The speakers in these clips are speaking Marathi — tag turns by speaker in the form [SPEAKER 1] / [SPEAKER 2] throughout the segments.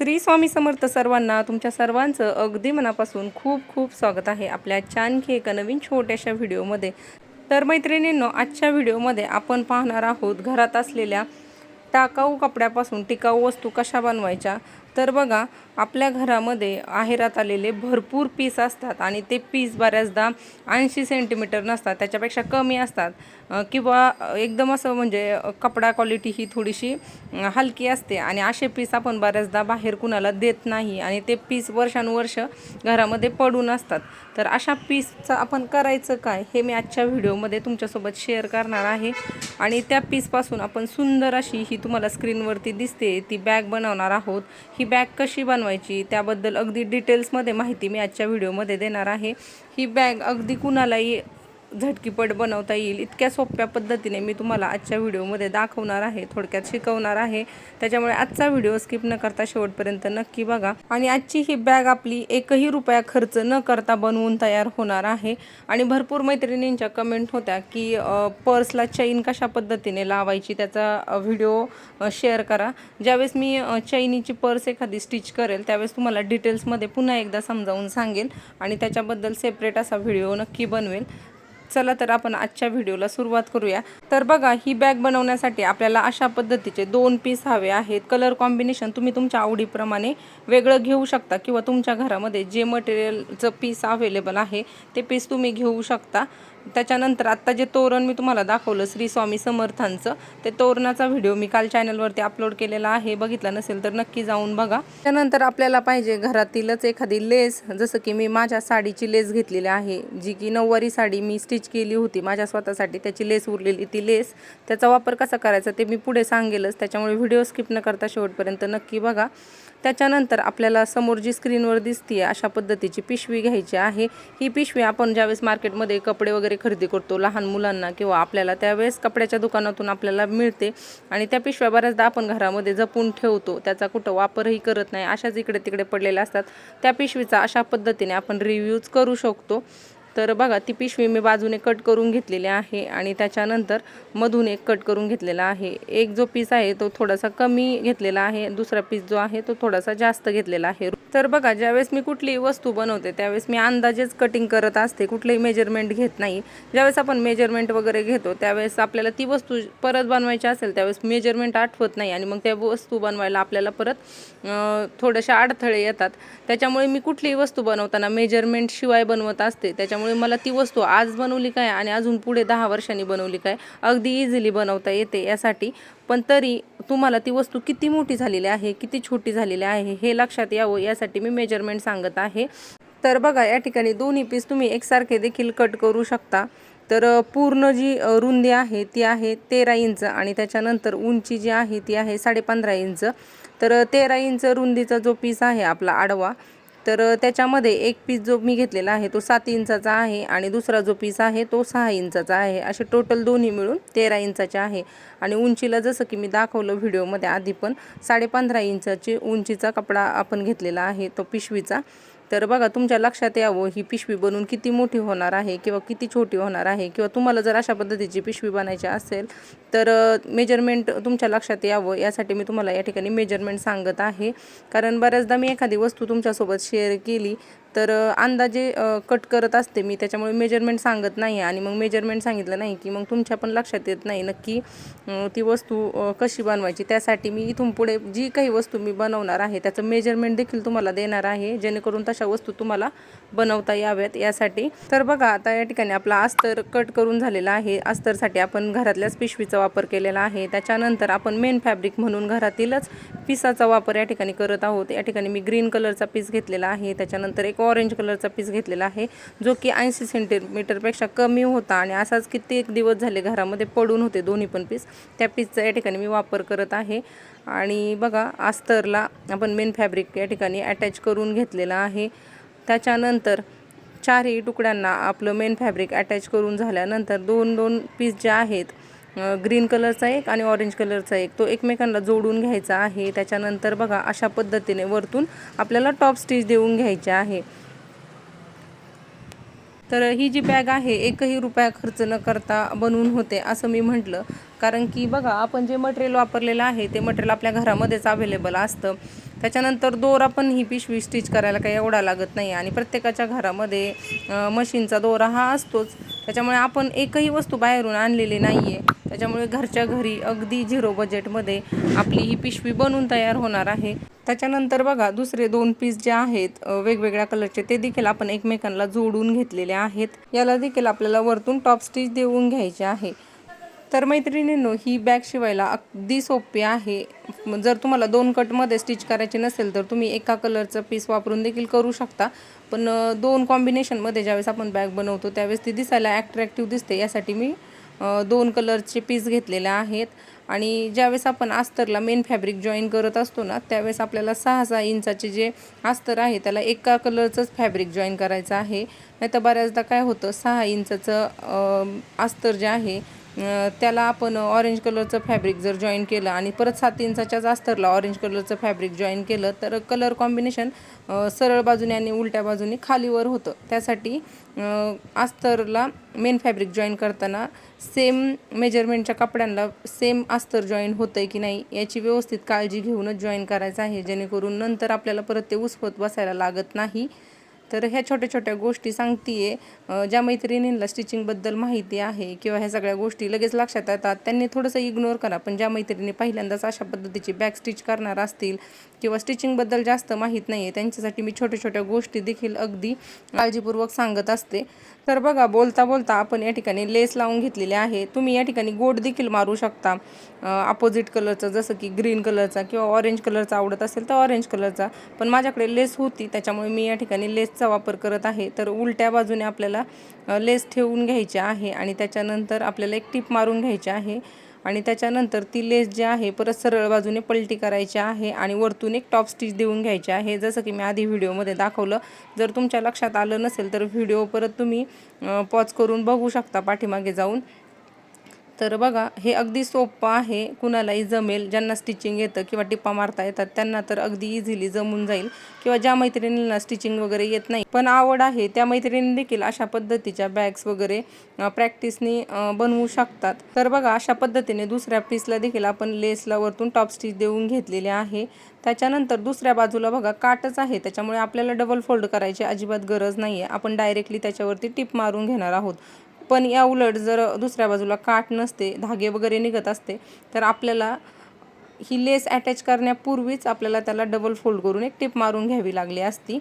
[SPEAKER 1] श्री स्वामी समर्थ सर्वांना तुमच्या सर्वांचं अगदी मनापासून खूप खूप स्वागत आहे आपल्या छानखी आणखी एका नवीन छोट्याशा व्हिडिओमध्ये. तर मैत्रिणींनो आजच्या व्हिडिओमध्ये आपण पाहणार आहोत घरात असलेल्या टाकाऊ कपड्यापासून टिकाऊ वस्तू कशा बनवायच्या? तर बघा आपल्या घरामध्ये आहेरात आलेले भरपूर पीस असतात आणि ते पीस बऱ्याचदा ऐंशी सेंटीमीटर नसतात त्याच्यापेक्षा कमी असतात. किंवा एकदम असं म्हणजे कपडा क्वालिटी ही थोडीशी हलकी असते. आणि असे पीस आपण बऱ्याचदा बाहेर कुणाला देत नाही आणि ते पीस वर्षानुवर्ष घरामध्ये पडून असतात. तर अशा पीसचं आपण करायचं काय हे मी आजच्या व्हिडिओमध्ये तुमच्यासोबत शेअर करणार आहे. आणि त्या पीसपासून आपण सुंदर अशी ही तुम्हाला स्क्रीनवरती दिसते ती बॅग बनवणार आहोत. ही बॅग कशी बनवायची त्याबद्दल अगदी डिटेल्समध्ये माहिती मी आजच्या व्हिडिओमध्ये देणार आहे. ही बॅग अगदी कुणालाही झटकीपट बनवता येईल. इतक्या सोप्या पद्धतीने मी तुम्हाला आजच्या व्हिडिओमध्ये दाखवणार आहे थोडक्यात शिकवणार आहे. त्याच्यामुळे आजचा व्हिडिओ स्किप न करता शेवटपर्यंत नक्की बघा. आणि आजची ही बॅग आपली एकही रुपया खर्च न करता बनवून तयार होणार आहे. आणि भरपूर मैत्रिणींच्या कमेंट होत्या की पर्सला चैन कशा पद्धतीने लावायची त्याचा व्हिडिओ शेअर करा. ज्यावेळेस मी चैनीची पर्स एखादी स्टिच करेल त्यावेळेस तुम्हाला डिटेल्समध्ये पुन्हा एकदा समजावून सांगेल. आणि त्याच्याबद्दल सेपरेट असा व्हिडिओ नक्की बनवेल. चला तर आपण आजच्या व्हिडिओला सुरुवात करूया. तर बघा ही बॅग बनवण्यासाठी आपल्याला अशा पद्धतीचे दोन पीस हवे आहेत. कलर कॉम्बिनेशन तुम्ही तुमच्या आवडीप्रमाणे वेगळं घेऊ शकता किंवा तुमच्या घरामध्ये जे मटेरियलचं पीस अवेलेबल आहे ते पीस तुम्ही घेऊ शकता. त्याच्यानंतर आत्ता जे तोरण मी तुम्हाला दाखवलं श्री स्वामी समर्थांचं ते तोरणाचा व्हिडिओ मी काल चॅनलवरती अपलोड केलेला आहे. बघितला नसेल तर नक्की जाऊन बघा. त्यानंतर आपल्याला पाहिजे घरातीलच एखादी लेस जसं की मी माझ्या साडीची लेस घेतलेली आहे जी की नऊवारी साडी मी स्टिच केली होती माझ्या स्वतःसाठी त्याची लेस उरलेली ती लेस. त्याचा वापर कसा करायचा ते मी पुढे सांगेलच त्याच्यामुळे व्हिडिओ स्किप न करता शेवटपर्यंत नक्की बघा. त्याच्यानंतर आपल्याला समोर जी स्क्रीनवर दिसते अशा पद्धतीची पिशवी घ्यायची आहे. ही पिशवी आपण ज्यावेळेस मार्केटमध्ये कपडे वगैरे खरेदी करतो लहान मुलांना किंवा आपल्याला त्यावेळेस कपड्याच्या दुकानातून आपल्याला मिळते आणि त्या पिशव्या बऱ्याचदा आपण घरामध्ये जपून ठेवतो. त्याचा कुठं वापरही करत नाही. अशाच इकडे तिकडे पडलेल्या असतात. त्या पिशवीचा अशा पद्धतीने आपण रिव्ह्यूज करू शकतो. तर बघा ती पिशवी मी बाजूने कट करून घेतलेली आहे आणि त्याच्यानंतर मधून एक कट करून घेतलेला आहे. एक जो पीस आहे तो थोडासा कमी घेतलेला आहे दुसरा पीस जो आहे तो थोडासा जास्त घेतलेला आहे. तर बघा ज्यावेळेस मी कुठलीही वस्तू बनवते त्यावेळेस मी अंदाजेच कटिंग करत असते कुठलंही मेजरमेंट घेत नाही. ज्यावेळेस आपण मेजरमेंट वगैरे घेतो त्यावेळेस आपल्याला ती वस्तू परत बनवायची असेल त्यावेळेस मेजरमेंट आठवत नाही आणि मग त्या वस्तू बनवायला आपल्याला परत थोडेसे अडथळे येतात. त्याच्यामुळे मी कुठलीही वस्तू बनवताना मेजरमेंट शिवाय बनवत असते. त्याच्यामुळे मला ती वस्तू आज बनवली काय आणि अजून पुढे दहा वर्षांनी बनवली काय अगदी इझिली बनवता येते यासाठी. पण तरी तुम्हाला ती वस्तू किती मोठी झालेली आहे किती छोटी झालेली आहे हे लक्षात यावं यासाठी मी मेजरमेंट सांगत आहे. तर बघा या ठिकाणी दोन्ही पीस तुम्ही एकसारखे देखील कट करू शकता. तर पूर्ण जी रुंदी आहे ती आहे तेरा इंच आणि त्याच्यानंतर उंची जी आहे ती आहे साडेपंधरा इंच. तर तेरा इंच रुंदीचा जो पीस आहे आपला आडवा तर त्याच्यामध्ये एक पीस जो मी घेतलेला आहे तो सात इंचाचा आहे आणि दुसरा जो पीस आहे तो सहा इंचाचा आहे. असे टोटल दोन्ही मिळून तेरा इंचाचे आहे. आणि उंचीला जसं की मी दाखवलं व्हिडिओमध्ये आधी पण साडेपंधरा इंचाची उंचीचा कपडा आपण घेतलेला आहे तो पिशवीचा. तर बघा तुमच्या लक्षात यावं ही पिशवी बनवून किती मोठी होणार आहे किंवा किती छोटी होणार आहे किंवा तुम्हाला जर अशा पद्धतीची पिशवी बनायची असेल तर मेजरमेंट तुमच्या लक्षात यावं. यासाठी मी तुम्हाला या ठिकाणी मेजरमेंट सांगत आहे. कारण बऱ्याचदा मी एखादी वस्तू तुमच्यासोबत शेअर केली तर अंदाजे कट करत असते मी. त्याच्यामुळे मेजरमेंट सांगत नाही आणि मग मेजरमेंट सांगितलं नाही की मग तुमच्या पण लक्षात येत नाही नक्की ती वस्तू कशी बनवायची. त्यासाठी मी इथून पुढे जी काही वस्तू मी बनवणार आहे त्याचं मेजरमेंट देखील तुम्हाला देणार आहे जेणेकरून तशा वस्तू तुम्हाला बनवता याव्यात यासाठी. तर बघा आता या ठिकाणी आपला अस्तर कट करून झालेला आहे. अस्तरसाठी आपण घरातल्याच पिशवीचा वापर केलेला आहे. त्याच्यानंतर आपण मेन फॅब्रिक म्हणून घरातीलच पिसाचा वापर या ठिकाणी करत आहोत. या ठिकाणी मी ग्रीन कलरचा पीस घेतलेला आहे. त्याच्यानंतर एक ऑरेंज कलरचा पीस घेतलेला आहे जो की ऐंशी सेंटीमीटरपेक्षा कमी होता आणि असाच कित्येक दिवस झाले घरामध्ये पडून होते दोन्ही पण पीस त्या पीसचा या ठिकाणी मी वापर करत आहे. आणि बघा अस्तरला आपण मेन फॅब्रिक या ठिकाणी अटॅच करून घेतलेला आहे. त्याच्यानंतर चारही तुकड्यांना आपलं मेन फॅब्रिक अटॅच करून झाल्यानंतर दोन दोन पीस जे आहेत ग्रीन कलरचा एक आणि ऑरेंज कलरचा एक. तो एकमेकांना जोडून घ्यायचा आहे. त्याच्यानंतर बघा अशा पद्धतीने वरतून आपल्याला टॉप स्टिच देऊन घ्यायची आहे. तर ही जी बॅग आहे एकही रुपया खर्च न करता बनवून होते असं मी म्हटलं. कारण की बघा आपण जे मटेरियल वापरलेलं आहे ते मटेरियल आपल्या घरामध्येच अवेलेबल असतं. त्याच्यानंतर दोरा पण ही पिशवी स्टिच करायला काही एवढा लागत नाही. आणि प्रत्येकाच्या घरामध्ये मशीनचा दोरा हा असतोच. त्याच्यामुळे आपण एकही वस्तू बाहेरून आणलेली नाही आहे त्याच्यामुळे घरच्या घरी अगदी झिरो बजेटमध्ये आपली ही पिशवी बनून तयार होणार आहे. त्याच्यानंतर बघा दुसरे दोन पीस जे आहेत वेगवेगळ्या कलरचे ते देखील आपण एकमेकांना जोडून घेतलेले आहेत. याला देखील आपल्याला वरतून टॉप स्टिच देऊन घ्यायचे आहे. तर मैत्रिणींनो ही बॅग शिवायला अगदी सोपी आहे. जर तुम्हाला दोन कटमध्ये स्टिच करायची नसेल तर तुम्ही एका कलरचं पीस वापरून देखील करू शकता. पण दोन कॉम्बिनेशनमध्ये ज्यावेळेस आपण बॅग बनवतो त्यावेळेस ती दिसायला ॲट्रॅक्टिव्ह दिसते. यासाठी मी दोन कलरचे पीस घेतलेले आहेत. आणि ज्यावेळेस आपण अस्तरला मेन फॅब्रिक जॉईन करत असतो ना त्यावेळेस आपल्याला सहा सहा इंचाचे जे अस्तर आहे त्याला एका कलरचंच फॅब्रिक जॉईन करायचं आहे. नाही तर बऱ्याचदा काय होतं सहा इंचाचं अस्तर जे आहे त्याला आपण ऑरेंज कलरचं फॅब्रिक जर जॉईन केलं आणि परत सात इंचाच्याच अस्तरला ऑरेंज कलरचं फॅब्रिक जॉईन केलं तर कलर कॉम्बिनेशन सरळ बाजूने आणि उलट्या बाजूने खालीवर होतं. त्यासाठी अस्तरला मेन फॅब्रिक जॉईन करताना सेम मेजरमेंटच्या कपड्यांना सेम अस्तर जॉईन होतं आहे की नाही याची व्यवस्थित काळजी घेऊनच जॉईन करायचं आहे जेणेकरून नंतर आपल्याला परत ते उसवत बसायला लागत नाही. तर ह्या छोट्या छोट्या गोष्टी सांगतीये. ज्या मैत्रिणींना स्टिचिंगबद्दल माहिती आहे किंवा ह्या सगळ्या गोष्टी लगेच लक्षात येतात त्यांनी थोडंसं इग्नोर करा. पण ज्या मैत्रिणी पहिल्यांदाच अशा पद्धतीची बॅक स्टिच करणार असतील किंवा स्टिचिंगबद्दल जास्त माहीत नाही आहे त्यांच्यासाठी मी छोट्या छोट्या गोष्टी देखील अगदी काळजीपूर्वक सांगत असते. तर बघा बोलता बोलता आपण या ठिकाणी लेस लावून घेतलेली आहे. तुम्ही या ठिकाणी गोड देखील मारू शकता. अपोजिट कलरचं जसं की ग्रीन कलरचा किंवा ऑरेंज कलरचा आवडत असेल तर ऑरेंज कलरचा पण माझ्याकडे लेस होती त्याच्यामुळे मी या ठिकाणी लेसचा वापर करत आहे. तर उलट्या बाजूने आपल्याला लेस ठेवून घ्यायची आहे आणि त्याच्यानंतर आपल्याला एक टीप मारून घ्यायची आहे. आणि त्याच्यानंतर ती लेस जी आहे परत सरळ बाजूने पलटी करायची आहे आणि वरतून एक टॉप स्टिच देऊन घ्यायची आहे. जसं की मी आधी व्हिडिओमध्ये दाखवलं जर तुमच्या लक्षात आलं नसेल तर व्हिडिओ परत तुम्ही पॉज करून बघू शकता पाठीमागे जाऊन. तर बघा हे अगदी सोपं आहे. कुणालाही जमेल ज्यांना स्टिचिंग येतं किंवा टिप्पा मारता येतात त्यांना तर अगदी इझिली जमून जाईल किंवा ज्या मैत्रिणींना स्टिचिंग वगैरे येत नाही. पण आवड आहे त्या मैत्रिणी देखील अशा पद्धतीच्या बॅग्स वगैरे प्रॅक्टिसनी बनवू शकतात. तर बघा अशा पद्धतीने दुसऱ्या पीसला देखील आपण लेसला वरतून टॉप स्टिच देऊन घेतलेले आहे. त्याच्यानंतर दुसऱ्या बाजूला बघा काटच आहे. त्याच्यामुळे आपल्याला डबल फोल्ड करायची अजिबात गरज नाही आहे आपण डायरेक्टली त्याच्यावरती टिप मारून घेणार आहोत. पण या उलट जर दुसऱ्या बाजूला काठ नसते धागे वगैरे निघत असते तर आपल्याला ही लेस अटॅच करण्यापूर्वीच आपल्याला त्याला डबल फोल्ड करून एक टिप मारून घ्यावी लागली असती.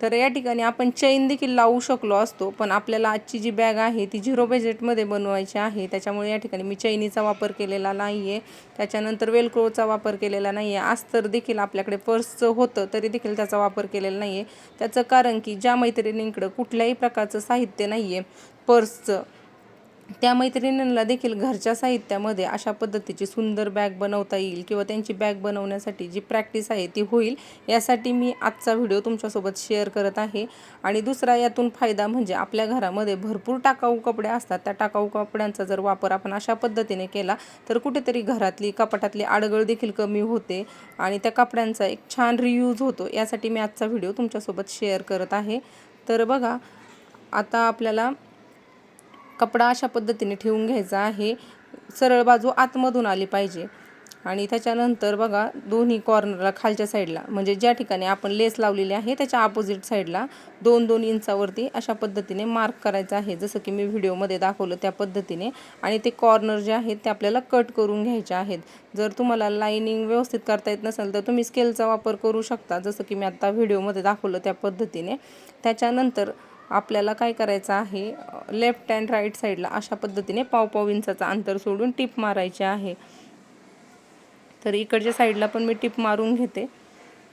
[SPEAKER 1] तर या ठिकाणी आपण चैन देखील लावू शकलो असतो पण आपल्याला आजची जी बॅग आहे ती झिरो बजेटमध्ये बनवायची आहे. त्याच्यामुळे या ठिकाणी मी चैनीचा वापर केलेला नाही आहे त्याच्यानंतर वेलक्रोचा वापर केलेला नाही आहे अस्तर देखील आपल्याकडे पर्सचं होतं तरी देखील त्याचा वापर केलेला नाही आहे त्याचं कारण की ज्या मैत्रिणींकडं कुठल्याही प्रकारचं साहित्य नाही आहे पर्सचं त्या मैत्रिणींना देखील घरच्या साहित्यामध्ये अशा पद्धतीची सुंदर बॅग बनवता येईल किंवा त्यांची बॅग बनवण्यासाठी जी प्रॅक्टिस आहे ती होईल यासाठी मी आजचा व्हिडिओ तुमच्यासोबत शेअर करत आहे. आणि दुसरा यातून फायदा म्हणजे आपल्या घरामध्ये भरपूर टाकाऊ कपडे असतात. त्या टाकाऊ कपड्यांचा जर वापर आपण अशा पद्धतीने केला तर कुठेतरी घरातली कपाटातली आडगळ देखील कमी होते आणि त्या कपड्यांचा एक छान रियूज होतो. यासाठी मी आजचा व्हिडिओ तुमच्यासोबत शेअर करत आहे. तर बघा आता आपल्याला कपडा अशा पद्धतीने ठेवून घ्यायचा आहे. सरळ बाजू आतमधून आली पाहिजे. आणि त्याच्यानंतर बघा दोन्ही कॉर्नरला खालच्या साईडला म्हणजे ज्या ठिकाणी आपण लेस लावलेली आहे त्याच्या अपोजिट साईडला दोन दोन इंचावरती अशा पद्धतीने मार्क करायचं आहे. जसं की मी व्हिडिओमध्ये दाखवलं त्या पद्धतीने. आणि ते कॉर्नर जे आहेत ते आपल्याला कट करून घ्यायचे आहेत. जर तुम्हाला लाईनिंग व्यवस्थित करता येत नसेल तर तुम्ही स्केलचा वापर करू शकता. जसं की मी आत्ता व्हिडिओमध्ये दाखवलं त्या पद्धतीने. त्याच्यानंतर आपल्याला काय करायचं आहे लेफ्ट अँड राईट साईडला अशा पद्धतीने पाव पाव इंचाचं अंतर सोडून टिप मारायची आहे. तर इकडच्या साईडला पण मी टिप मारून घेते.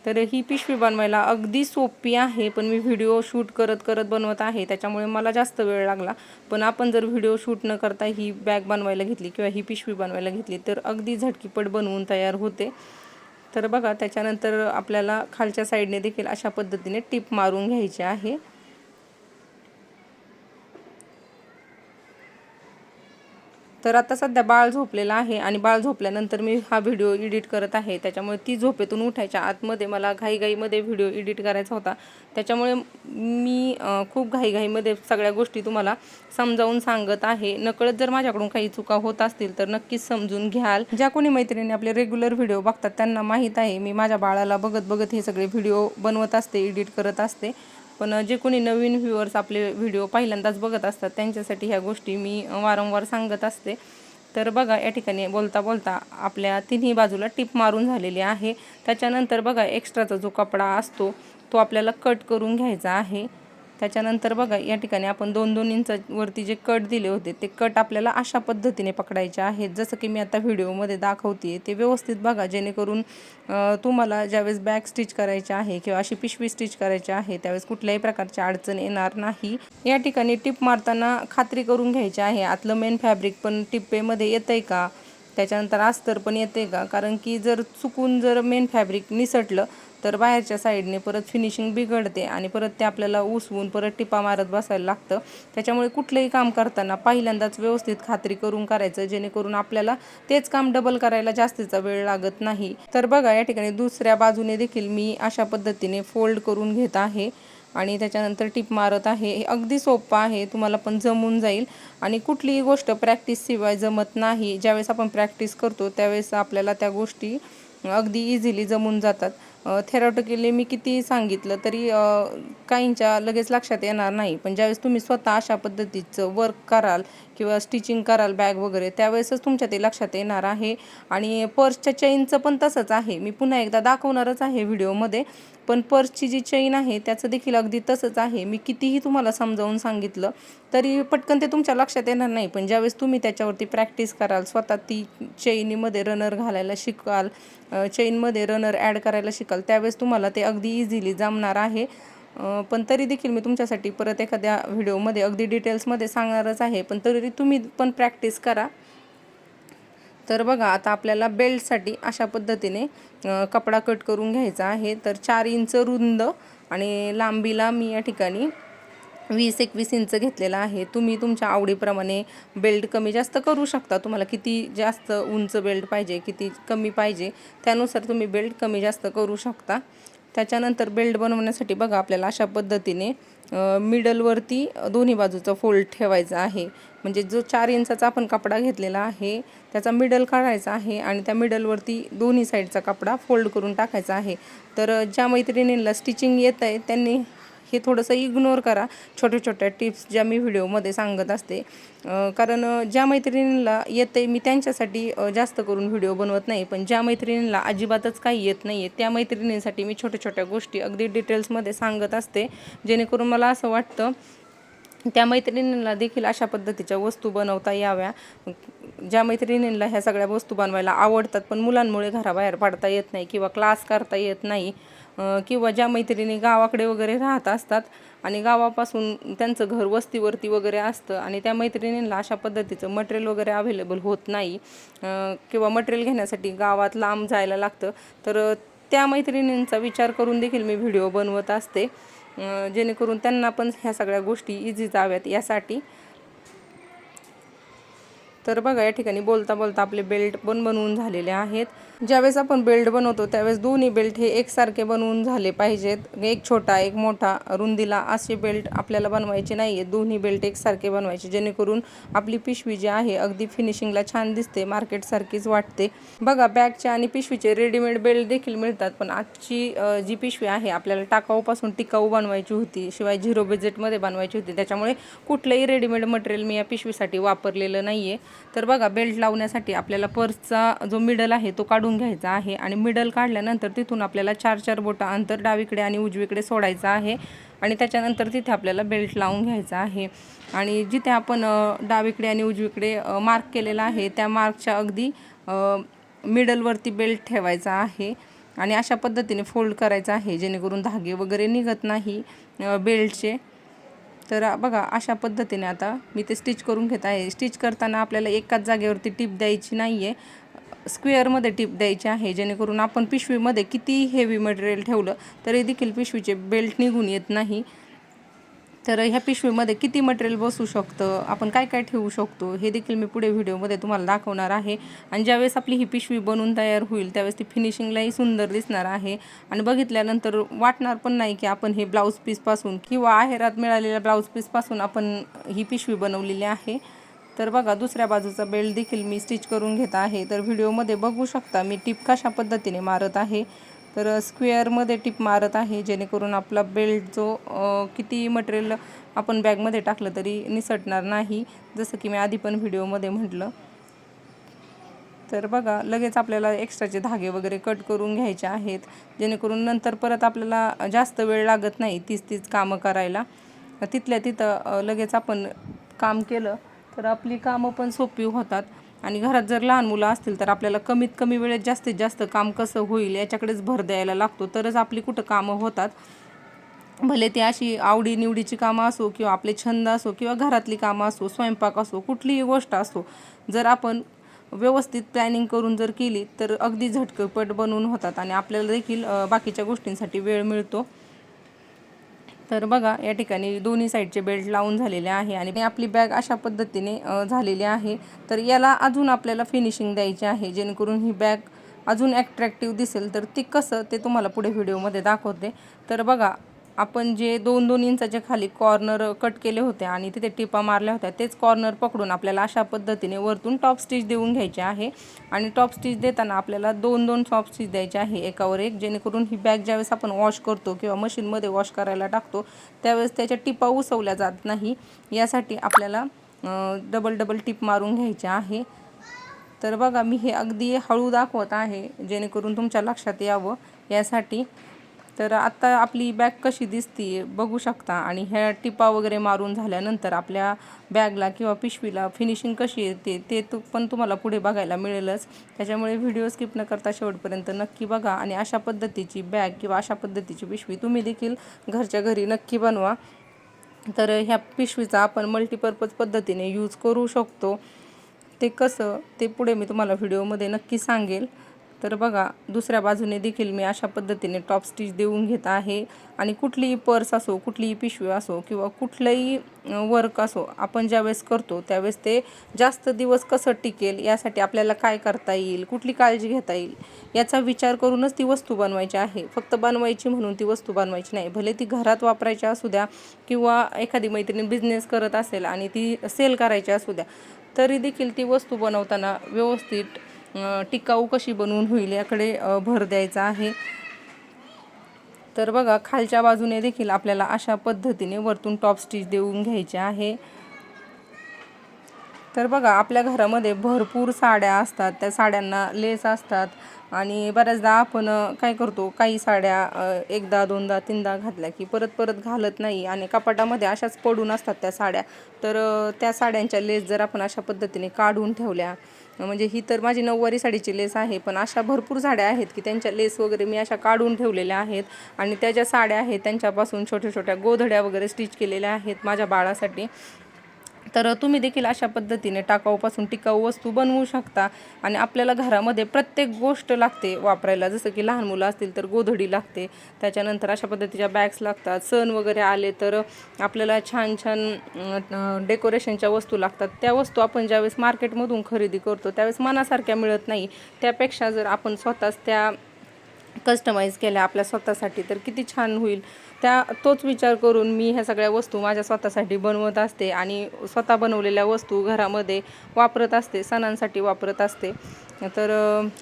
[SPEAKER 1] तर ही पिशवी बनवायला अगदी सोपी आहे पण मी व्हिडिओ शूट करत करत बनवत आहे त्याच्यामुळे मला जास्त वेळ लागला. पण आपण जर व्हिडिओ शूट न करता ही बॅग बनवायला घेतली किंवा ही पिशवी बनवायला घेतली तर अगदी झटकीपट बनवून तयार होते. तर बघा त्याच्यानंतर आपल्याला खालच्या साईडने देखील अशा पद्धतीने टिप मारून घ्यायची आहे. तर आता सध्या बाळ झोपलेलं आहे आणि बाळ झोपल्यानंतर मी हा व्हिडिओ एडिट करत आहे. त्याच्यामुळे ती झोपेतून उठायच्या आतमध्ये मला घाईघाईमध्ये व्हिडिओ एडिट करायचा होता. त्याच्यामुळे मी खूप घाईघाईमध्ये सगळ्या गोष्टी तुम्हाला समजावून सांगत आहे. नकळत जर माझ्याकडून काही चुका होत असतील तर नक्कीच समजून घ्याल. ज्या कोणी मैत्रिणी आपले रेग्युलर व्हिडिओ बघतात त्यांना माहीत आहे मी माझ्या बाळाला बघत बघत हे सगळे व्हिडिओ बनवत असते एडिट करत असते. पण जे कोणी नवीन व्ह्युअर्स आपले व्हिडिओ पहिल्यांदाच बघत असतात त्यांच्यासाठी ह्या गोष्टी मी वारंवार सांगत असते. तर बघा या ठिकाणी बोलता बोलता आपल्या तिन्ही बाजूला टिप मारून झालेली आहे. त्याच्यानंतर बघा एक्स्ट्राचा जो कपडा असतो तो आपल्याला कट करून घ्यायचा आहे. त्याच्यानंतर बघा या ठिकाणी आपण दोन दोन इंचावरती जे कट दिले होते ते कट आपल्याला अशा पद्धतीने पकडायचे आहेत. जसं की मी आता व्हिडिओमध्ये दाखवते ते व्यवस्थित बघा जेणेकरून तुम्हाला ज्यावेळेस बॅक स्टिच करायचे आहे किंवा अशी पिशवी स्टिच करायची आहे त्यावेळेस कुठल्याही प्रकारची अडचण येणार नाही. या ठिकाणी टिप मारताना खात्री करून घ्यायची आहे आतलं मेन फॅब्रिक पण टिप्पेमध्ये येतंय का? त्याच्यानंतर अस्तर पण येते का? कारण की जर चुकून जर मेन फॅब्रिक निसटलं तर बाहेरच्या साईडने परत फिनिशिंग बिघडते आणि परत ते आपल्याला उसवून परत टिपा मारत बसायला लागतं. त्याच्यामुळे कुठलंही काम करताना पहिल्यांदाच व्यवस्थित खात्री करून करायचं जेणेकरून आपल्याला तेच काम डबल करायला जास्तीचा वेळ लागत नाही. तर बघा या ठिकाणी दुसऱ्या बाजूने देखील मी अशा पद्धतीने फोल्ड करून घेत आहे आणि त्याच्यानंतर टिप मारत आहे. हे अगदी सोपं आहे तुम्हाला पण जमून जाईल. आणि कुठलीही गोष्ट प्रॅक्टिसशिवाय जमत नाही. ज्यावेळेस आपण प्रॅक्टिस करतो त्यावेळेस आपल्याला त्या गोष्टी अगदी इझिली जमून जातात. थेरॉटिकली मी किती सांगितलं तरी काहींच्या लगेच लक्षात येणार नाही. पण ज्यावेळेस तुम्ही स्वतः अशा पद्धतीचं वर्क कराल किंवा स्टिचिंग कराल बॅग वगैरे त्यावेळेसच तुमच्या ते लक्षात येणार आहे. आणि पर्सच्या चेनचं पण तसंच आहे. मी पुन्हा एकदा दाखवणारच आहे व्हिडिओमध्ये. पण पर्सची जी चेन आहे त्याचं देखील अगदी तसंच आहे. मी कितीही तुम्हाला समजावून सांगितलं तरी पटकन ते तुमच्या लक्षात येणार नाही. पण ज्यावेळेस तुम्ही त्याच्यावरती प्रॅक्टिस कराल स्वतः ती चेनीमध्ये रनर घालायला शिकाल चेनमध्ये रनर ॲड करायला शिकाल त्यावेळेस तुम्हाला ते अगदी इझिली जमणार आहे. पण तरी देखील मी तुमच्यासाठी परत एखाद्या व्हिडिओमध्ये अगदी डिटेल्समध्ये सांगणारच आहे पण तरी तुम्ही पण प्रॅक्टिस करा. तर बघा आता आपल्याला बेल्टसाठी अशा पद्धतीने कपडा कट करून घ्यायचा आहे. तर चार इंच रुंद आणि लांबीला मी या ठिकाणी वीस एकवीस इंच घेतलेला आहे. तुम्ही तुमच्या आवडीप्रमाणे बेल्ट कमी जास्त करू शकता. तुम्हाला किती जास्त उंच बेल्ट पाहिजे किती कमी पाहिजे त्यानुसार तुम्ही बेल्ट कमी जास्त करू शकता. त्याच्यानंतर बेल्ट बनवण्यासाठी बघा आपल्याला अशा पद्धतीने मिडलवरती दोन्ही बाजूचा फोल्ड ठेवायचा आहे. म्हणजे जो चार इंचाचा आपण कपडा घेतलेला आहे त्याचा मिडल काढायचा आहे आणि त्या मिडलवरती दोन्ही साईडचा कपडा फोल्ड करून टाकायचा आहे. तर ज्या मैत्रिणींना स्टिचिंग येत आहे त्यांनी हे थोडंसं इग्नोर करा. छोट्या छोट्या टिप्स ज्या मी व्हिडिओमध्ये सांगत असते. कारण ज्या मैत्रिणींना येते मी त्यांच्यासाठी जास्त करून व्हिडिओ बनवत नाही. पण ज्या मैत्रिणींना अजिबातच काही येत नाही आहे त्या मैत्रिणींसाठी मी छोट्या छोट्या गोष्टी अगदी डिटेल्समध्ये सांगत असते. जेणेकरून मला असं वाटतं त्या मैत्रिणींना देखील अशा पद्धतीच्या वस्तू बनवता याव्या. ज्या मैत्रिणींना ह्या सगळ्या वस्तू बनवायला आवडतात पण मुलांमुळे घराबाहेर पाडता येत नाही किंवा क्लास करता येत नाही किंवा ज्या मैत्रिणी गावाकडे वगैरे राहत असतात आणि गावापासून त्यांचं घर वस्तीवरती वगैरे असतं आणि त्या मैत्रिणींना अशा पद्धतीचं मटेरियल वगैरे अवेलेबल होत नाही किंवा मटेरियल घेण्यासाठी गावात लांब जायला लागतं. तर त्या मैत्रिणींचा विचार करून देखील मी व्हिडिओ बनवत असते जेणेकरून त्यांना पण ह्या सगळ्या गोष्टी इझी जाव्यात यासाठी. तर बघा या ठिकाणी बोलता बोलता आपले बेल्ट पण बनवून झालेले आहेत. ज्यावेळेस आपण बेल्ट बनवतो त्यावेळेस दोन्ही बेल्ट हे एकसारखे बनवून झाले पाहिजेत. एक छोटा एक मोठा रुंदीला असे बेल्ट आपल्याला बनवायचे नाही आहेत दोन्ही बेल्ट एकसारखे बनवायचे जेणेकरून आपली पिशवी जी आहे अगदी फिनिशिंगला छान दिसते मार्केटसारखीच वाटते. बघा बॅगचे आणि पिशवीचे रेडीमेड बेल्ट देखील मिळतात पण आजची जी पिशवी आहे आपल्याला टाकाऊपासून टिकाऊ बनवायची होती शिवाय झिरो बजेटमध्ये बनवायची होती. त्याच्यामुळे कुठलंही रेडीमेड मटेरियल मी या पिशवीसाठी वापरलेलं नाही आहे तर बघा बेल्ट लावण्यासाठी आपल्याला पर्सचा जो मिडल आहे तो काढून घ्यायचा आहे आणि मिडल काढल्यानंतर तिथून आपल्याला चार चार बोटं अंतर डावीकडे आणि उजवीकडे सोडायचं आहे आणि त्याच्यानंतर तिथे आपल्याला बेल्ट लावून घ्यायचा आहे. आणि जिथे आपण डावीकडे आणि उजवीकडे मार्क केलेला आहे त्या मार्कच्या अगदी मिडलवरती बेल्ट ठेवायचा आहे आणि अशा पद्धतीने फोल्ड करायचा आहे जेणेकरून धागे वगैरे निघत नाही बेल्टचे तर बघा अशा पद्धतीने आता मी ते स्टिच करून घेत आहे. स्टिच करताना आपल्याला एकाच जागेवरती टिप द्यायची नाही आहे स्क्वेअरमध्ये टिप द्यायची आहे जेणेकरून आपण पिशवीमध्ये किती हेवी मटेरियल ठेवलं तरी देखील पिशवीचे बेल्ट निघून येत नाही. तर ह्या पिशवीमध्ये किती मटेरियल बसू शकतं? आपण काय काय ठेवू शकतो? हे देखील मी पुढे व्हिडिओमध्ये तुम्हाला दाखवणार आहे. आणि ज्यावेळेस आपली ही पिशवी बनवून तयार होईल त्यावेळेस ती फिनिशिंगलाही सुंदर दिसणार आहे. आणि बघितल्यानंतर वाटणार पण नाही की आपण हे ब्लाऊज पीसपासून किंवा आहेरात मिळालेल्या ब्लाऊज पीसपासून आपण ही पिशवी बनवलेली आहे. तर बघा दुसऱ्या बाजूचा बेल्ट देखील मी स्टिच करून घेत आहे. तर व्हिडिओमध्ये बघू शकता मी टिप कशा पद्धतीने मारत आहे. तर स्क्वेअरमध्ये टिप मारत आहे जेणेकरून आपला बेल्ट जो किती मटेरियल आपण बॅगमध्ये टाकलं तरी निसटणार नाही. जसं की मी आधी पण व्हिडिओमध्ये म्हटलं. तर बघा लगेच आपल्याला एक्स्ट्राचे धागे वगैरे कट करून घ्यायचे आहेत. जेणेकरून नंतर परत आपल्याला जास्त वेळ लागत नाही तीच तीच कामं करायला. तिथल्या तिथं लगेच आपण काम केलं तर आपली कामं पण सोपी होतात. आणि घरात जर लहान मुलं असतील तर आपल्याला कमीत कमी वेळेत जास्तीत जास्त काम कसं होईल याच्याकडेच भर द्यायला लागतो. तरच आपली कुठं कामं होतात. भले ती अशी आवडीनिवडीची कामं असो किंवा आपले छंद असो किंवा घरातली कामं असो स्वयंपाक असो कुठलीही गोष्ट असो जर आपण व्यवस्थित प्लॅनिंग करून जर केली तर अगदी झटकपट बनवून होतात आणि आपल्याला देखील बाकीच्या गोष्टींसाठी वेळ मिळतो. तर बघा या ठिकाणी दोन्ही साईडचे बेल्ट लावून झालेले आहे आणि आपली बॅग अशा पद्धतीने झालेली आहे. तर याला अजून आपल्याला फिनिशिंग द्यायची आहे. जेणेकरून ही बॅग अजून ॲट्रॅक्टिव्ह दिसेल. तर ती कसं ते तुम्हाला पुढे व्हिडिओमध्ये दाखवते. तर बघा आपण जे दोन दोन इंचाच्या खाली कॉर्नर कट केले होते आणि तिथे टिपा मारल्या होत्या तेच कॉर्नर पकडून आपल्याला अशा पद्धतीने वरतून टॉप स्टिच देऊन घ्यायचे आहे. आणि टॉप स्टिच देताना आपल्याला दोन दोन टॉप स्टिच द्यायचे आहे एकावर एक जेणेकरून ही बॅग ज्यावेळेस आपण वॉश करतो किंवा मशीनमध्ये वॉश करायला टाकतो त्यावेळेस त्याच्या टिपा उसवल्या जात नाही. यासाठी आपल्याला डबल डबल टिप मारून घ्यायचे आहे. तर बघा मी हे अगदी हळू दाखवत आहे जेणेकरून तुमच्या लक्षात यावं. यासाठी तर आत्ता आपली बॅग कशी दिसते बघू शकता. आणि ह्या टिपा वगैरे मारून झाल्यानंतर आपल्या बॅगला किंवा पिशवीला फिनिशिंग कशी येते ते तू पण तुम्हाला पुढे बघायला मिळेलच. त्याच्यामुळे व्हिडिओ स्किप न करता शेवटपर्यंत नक्की बघा आणि अशा पद्धतीची बॅग किंवा अशा पद्धतीची पिशवी तुम्ही देखील घरच्या घरी नक्की बनवा. तर ह्या पिशवीचा आपण मल्टीपर्पज पद्धतीने यूज करू शकतो. ते कसं ते पुढे मी तुम्हाला व्हिडिओमध्ये नक्की सांगेल. तर बघा दुसऱ्या बाजूने देखील मी अशा पद्धतीने टॉप स्टिच देऊन घेत आहे. आणि कुठलीही पर्स असो कुठलीही पिशवी असो किंवा कुठलंही वर्क असो आपण ज्यावेळेस करतो त्यावेळेस ते जास्त दिवस कसं टिकेल यासाठी आपल्याला काय करता येईल कुठली काळजी घेता येईल याचा विचार करूनच ती वस्तू बनवायची आहे. फक्त बनवायची म्हणून ती वस्तू बनवायची नाही. भले ती घरात वापरायची असू द्या किंवा एखादी मैत्रिणी बिझनेस करत असेल आणि ती सेल करायची असू द्या तरी देखील ती वस्तू बनवताना व्यवस्थित टिकाऊ कशी बनवून होईल याकडे भर द्यायचा आहे. तर बघा खालच्या बाजूने देखील आपल्याला अशा पद्धतीने वरतून टॉप स्टिच देऊन घ्यायचे आहे. तर बघा आपल्या घरामध्ये भरपूर साड्या असतात. त्या साड्यांना लेस असतात. आणि बऱ्याचदा आपण काय करतो काही साड्या एकदा दोनदा तीनदा घातल्या की परत परत घालत नाही. आणि कपाटामध्ये अशाच पडून असतात त्या साड्या. तर त्या साड्यांच्या लेस जर आपण अशा पद्धतीने काढून ठेवल्या म्हणजे ही तर माझी नऊवारी साडीची लेस आहे पण अशा भरपूर साड्या आहेत की त्यांच्या लेस वगैरे मी अशा काढून ठेवलेल्या आहेत आणि त्या ज्या साड्या आहेत त्यांच्यापासून छोट्या छोट्या गोधड्या वगैरे स्टिच केलेल्या आहेत माझ्या बाळासाठी. तर तुम्ही देखील अशा पद्धतीने टाकाऊपासून टिकाऊ वस्तू बनवू शकता. आणि आपल्याला घरामध्ये प्रत्येक गोष्ट लागते वापरायला. जसं की लहान मुलं असतील तर गोधडी लागते. त्याच्यानंतर अशा पद्धतीच्या बॅग्स लागतात. सण वगैरे आले तर आपल्याला छान छान डेकोरेशनच्या वस्तू लागतात. त्या वस्तू आपण ज्यावेळेस मार्केटमधून खरेदी करतो त्यावेळेस मनासारख्या मिळत नाही. त्यापेक्षा जर आपण स्वतःच त्या कस्टमाइज केल्या आपल्या स्वतःसाठी तर किती छान होईल. त्या तोच विचार करून मी ह्या सगळ्या वस्तू माझ्या स्वतःसाठी बनवत असते आणि स्वतः बनवलेल्या वस्तू घरामध्ये वापरत असते सणांसाठी वापरत असते. तर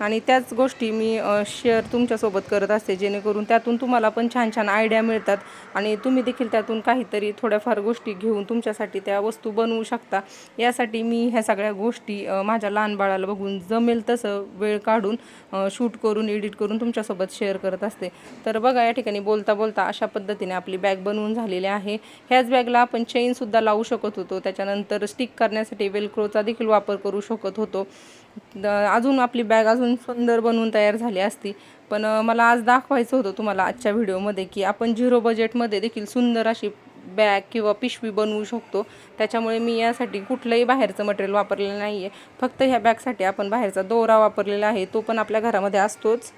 [SPEAKER 1] आणि त्याच गोष्टी मी शेअर तुमच्यासोबत करत असते जेणेकरून त्यातून तुम्हाला पण छान छान आयडिया मिळतात. आणि तुम्ही देखील त्यातून काहीतरी थोड्याफार गोष्टी घेऊन तुमच्यासाठी त्या वस्तू बनवू शकता. यासाठी मी ह्या सगळ्या गोष्टी माझ्या लहान बाळाला बघून जमेल तसं वेळ काढून शूट करून एडिट करून तुमच्यासोबत शेअर करत असते. तर बघा या ठिकाणी बोलता बोलता अशा पद्धतीने आपली बॅग बनवून झालेली आहे. ह्याच बॅगला आपण चेनसुद्धा लावू शकत होतो. त्याच्यानंतर स्टिक करण्यासाठी वेलक्रोचा देखील वापर करू शकत होतो. अजून आपली बॅग अजून सुंदर बनवून तयार झाली असती. पण मला आज दाखवायचं होतं तुम्हाला आजच्या व्हिडिओमध्ये की आपण झिरो बजेटमध्ये देखील सुंदर अशी बॅग किंवा पिशवी बनवू शकतो. त्याच्यामुळे मी यासाठी कुठलंही बाहेरचं मटेरियल वापरलेलं नाही आहे फक्त ह्या बॅगसाठी आपण बाहेरचा दोरा वापरलेला आहे. तो पण आपल्या घरामध्ये असतोच.